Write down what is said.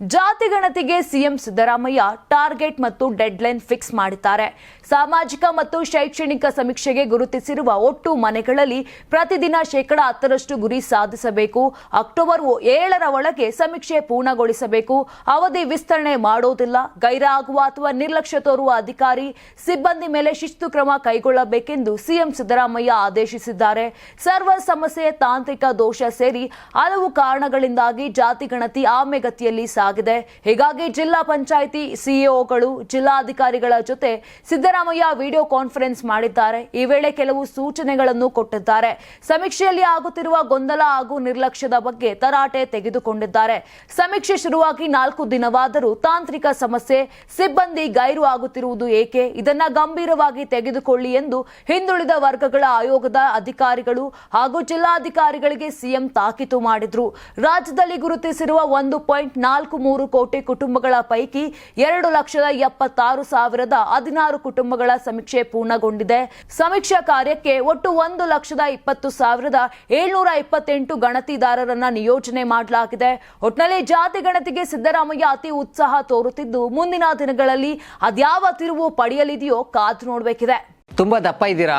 ಜಾತಿ ಗಣತಿಗೆ CM Siddaramaiah target ಮತ್ತು ಡೆಡ್ಲೈನ್ ಫಿಕ್ಸ್ ಮಾಡಿದ್ದಾರೆ. ಸಾಮಾಜಿಕ ಮತ್ತು ಶೈಕ್ಷಣಿಕ ಸಮೀಕ್ಷೆಗೆ ಗುರುತಿಸಿರುವ ಒಟ್ಟು ಮನೆಗಳಲ್ಲಿ ಪ್ರತಿದಿನ ಶೇಕಡ ಹತ್ತರಷ್ಟು ಗುರಿ ಸಾಧಿಸಬೇಕು. ಅಕ್ಟೋಬರ್ ಏಳರ ಒಳಗೆ ಸಮೀಕ್ಷೆ ಪೂರ್ಣಗೊಳಿಸಬೇಕು. ಅವಧಿ ವಿಸ್ತರಣೆ ಮಾಡೋದಿಲ್ಲ. ಗೈರಾಗುವ ಅಥವಾ ನಿರ್ಲಕ್ಷ್ಯ ತೋರುವ ಅಧಿಕಾರಿ ಸಿಬ್ಬಂದಿ ಮೇಲೆ ಶಿಸ್ತು ಕ್ರಮ ಕೈಗೊಳ್ಳಬೇಕೆಂದು ಸಿಎಂ ಸಿದ್ದರಾಮಯ್ಯ ಆದೇಶಿಸಿದ್ದಾರೆ. ಸರ್ವ ಸಮಸ್ಯೆ ತಾಂತ್ರಿಕ ದೋಷ ಸೇರಿ ಹಲವು ಕಾರಣಗಳಿಂದಾಗಿ ಜಾತಿ ಗಣತಿ ಆಮೆಗತಿಯಲ್ಲಿ ಸಾಗಿದೆ ಹೀಗಾಗಿ ಜಿಲ್ಲಾ ಪಂಚಾಯಿತಿ ಸಿಇಒಗಳು, ಜಿಲ್ಲಾಧಿಕಾರಿಗಳ ಜೊತೆ ಸಿದ್ದರಾಮಯ್ಯ ವಿಡಿಯೋ ಕಾನ್ಫರೆನ್ಸ್ ಮಾಡಿದ್ದಾರೆ. ಈ ವೇಳೆ ಕೆಲವು ಸೂಚನೆಗಳನ್ನು ಕೊಟ್ಟಿದ್ದಾರೆ. ಸಮೀಕ್ಷೆಯಲ್ಲಿ ಆಗುತ್ತಿರುವ ಗೊಂದಲ ಹಾಗೂ ನಿರ್ಲಕ್ಷ್ಯದ ಬಗ್ಗೆ ತರಾಟೆ ತೆಗೆದುಕೊಂಡಿದ್ದಾರೆ. ಸಮೀಕ್ಷೆ ಶುರುವಾಗಿ ನಾಲ್ಕು ದಿನವಾದರೂ ತಾಂತ್ರಿಕ ಸಮಸ್ಯೆ, ಸಿಬ್ಬಂದಿ ಗೈರು ಆಗುತ್ತಿರುವುದು ಏಕೆ? ಇದನ್ನ ಗಂಭೀರವಾಗಿ ತೆಗೆದುಕೊಳ್ಳಿ ಎಂದು ಹಿಂದುಳಿದ ವರ್ಗಗಳ ಆಯೋಗದ ಅಧಿಕಾರಿಗಳು ಹಾಗೂ ಜಿಲ್ಲಾಧಿಕಾರಿಗಳಿಗೆ ಸಿಎಂ ತಾಕೀತು ಮಾಡಿದ್ರು. ರಾಜ್ಯದಲ್ಲಿ ಗುರುತಿಸಿರುವ ಒಂದು ಪಾಯಿಂಟ್ ನಾಲ್ಕು ಮೂರು ಕೋಟಿ ಕುಟುಂಬಗಳ ಪೈಕಿ ಎರಡು ಲಕ್ಷದ ಎಪ್ಪತ್ತಾರು ಸಾವಿರದ ಹದಿನಾರು ಕುಟುಂಬಗಳ ಸಮೀಕ್ಷೆ ಪೂರ್ಣಗೊಂಡಿದೆ. ಸಮೀಕ್ಷಾ ಕಾರ್ಯಕ್ಕೆ ಒಟ್ಟು ಒಂದು ಲಕ್ಷದ ಇಪ್ಪತ್ತು ಸಾವಿರದ ಏಳ್ನೂರ ಇಪ್ಪತ್ತೆಂಟು ಗಣತಿದಾರರನ್ನ ನಿಯೋಜನೆ ಮಾಡಲಾಗಿದೆ. ಒಟ್ನಲ್ಲಿ ಜಾತಿ ಗಣತಿಗೆ ಸಿದ್ದರಾಮಯ್ಯ ಅತಿ ಉತ್ಸಾಹ ತೋರುತ್ತಿದ್ದು, ಮುಂದಿನ ದಿನಗಳಲ್ಲಿ ಅದ್ಯಾವ ತಿರುವು ಪಡೆಯಲಿದೆಯೋ ಕಾದು ನೋಡಬೇಕಿದೆ. ತುಂಬಾ ದಪ್ಪ ಇದ್ದೀರಾ?